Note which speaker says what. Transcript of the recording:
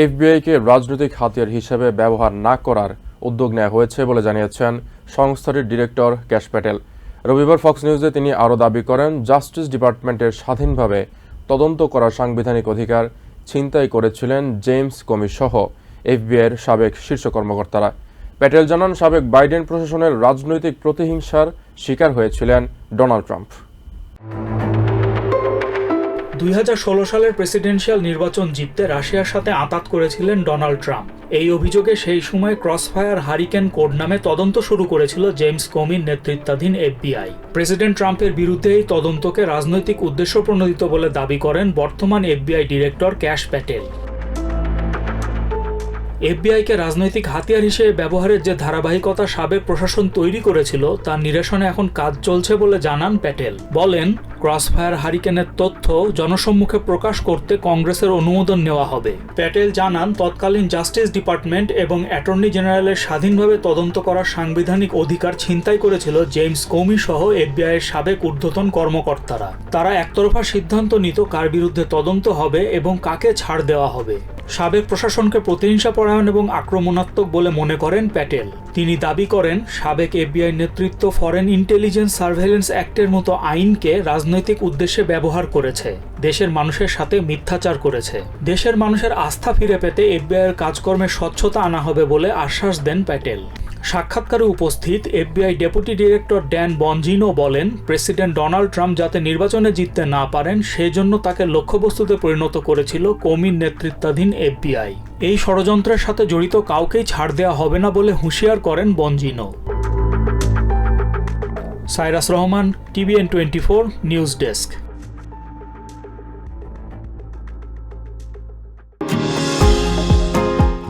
Speaker 1: এফবিআইকে রাজনৈতিক হাতিয়ার হিসেবে ব্যবহার না করার উদ্যোগ নেওয়া হয়েছে বলে জানিয়েছেন সংস্থাটির ডিরেক্টর ক্যাশ প্যাটেল। রবিবার ফক্স নিউজে তিনি আরও দাবি করেন, জাস্টিস ডিপার্টমেন্টের স্বাধীনভাবে তদন্ত করার সাংবিধানিক অধিকার ছিনতাই করেছিলেন জেমস কমি সহ এফবিআইয়ের সাবেক শীর্ষ কর্মকর্তারা। প্যাটেল জানান, সাবেক বাইডেন প্রশাসনের রাজনৈতিক প্রতিহিংসার শিকার হয়েছিলেন ডোনাল্ড ট্রাম্প।
Speaker 2: দুই হাজার ষোলো সালের প্রেসিডেন্সিয়াল নির্বাচন জিততে রাশিয়ার সাথে আঁতাত করেছিলেন ডোনাল্ড ট্রাম্প। এই অভিযোগে সেই সময় ক্রসফায়ার হারিকেন কোড নামে তদন্ত শুরু করেছিল জেমস কমির নেতৃত্বাধীন এফবিআই। প্রেসিডেন্ট ট্রাম্পের বিরুদ্ধে এই তদন্তকে রাজনৈতিক উদ্দেশ্য প্রণোদিত বলে দাবি করেন বর্তমান এফবিআই ডিরেক্টর ক্যাশ প্যাটেল। এফবিআইকে রাজনৈতিক হাতিয়ার হিসেবে ব্যবহারের যে ধারাবাহিকতা সাবেক প্রশাসন তৈরি করেছিল, তার নিরসনে এখন কাজ চলছে বলে জানান প্যাটেল। বলেন ক্রসফায়ার হারিকেনের তথ্য জনসম্মুখে প্রকাশ করতে কংগ্রেসের অনুমোদন নেওয়া হবে। প্যাটেল জানান, তৎকালীন জাস্টিস ডিপার্টমেন্ট এবং অ্যাটর্নি জেনারেলের স্বাধীনভাবে তদন্ত করার সাংবিধানিক অধিকার ছিনতাই করেছিল জেমস কৌমি সহ এফবিআইয়ের সাবেক ঊর্ধ্বতন কর্মকর্তারা। তারা একতরফা সিদ্ধান্ত নিত কার বিরুদ্ধে তদন্ত হবে এবং কাকে ছাড় দেওয়া হবে। সাবেক প্রশাসনকে প্রতিহিংসা পরায়ণ এবং আক্রমণাত্মক বলে মনে করেন প্যাটেল। তিনি দাবি করেন, সাবেক এফবিআই নেতৃত্ব ফরেন ইন্টেলিজেন্স সার্ভেলেন্স অ্যাক্টের মতো আইনকে রাজনৈতিক উদ্দেশ্যে ব্যবহার করেছে। দেশের মানুষের সাথে মিথ্যাচার করেছে। দেশের মানুষের আস্থা ফিরে পেতে এফবিআইয়ের কাজকর্মে স্বচ্ছতা আনা হবে বলে আশ্বাস দেন প্যাটেল। সাক্ষাৎকারে উপস্থিত FBI deputy director Dan Bongino বলেন, প্রেসিডেন্ট ডোনাল্ড ট্রাম্প যাতে নির্বাচনে জিততে না পারেন, সেজন্য তাকে লক্ষ্যবস্তুতে পরিণত করেছিল কমির নেতৃত্বাধীন এফবিআই। এই ষড়যন্ত্রের সাথে জড়িত কাউকেই ছাড় দেওয়া হবে না বলে হুঁশিয়ার করেন Bongino Cyrus Rahman, TVN twenty four news desk.